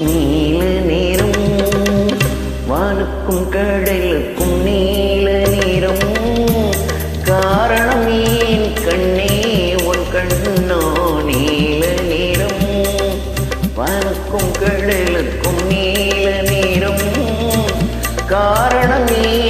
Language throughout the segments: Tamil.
நீல நேரம் வானுக்கும் கடலுக்கும் நீல நேரம் காரணம் ஏன் கண்ணே உன் கண்ணோ நீல நேரம் வானுக்கும் கடலுக்கும் நீல நேரம் காரணம் ஏன்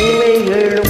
இலைகளும்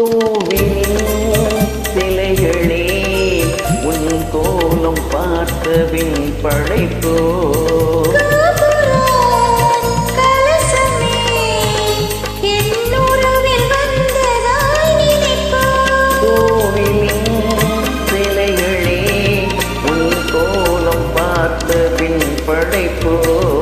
கோவிலே சிலைகளே உன் கோலம் பார்த்தவின் படைப்போ. படைப்போ.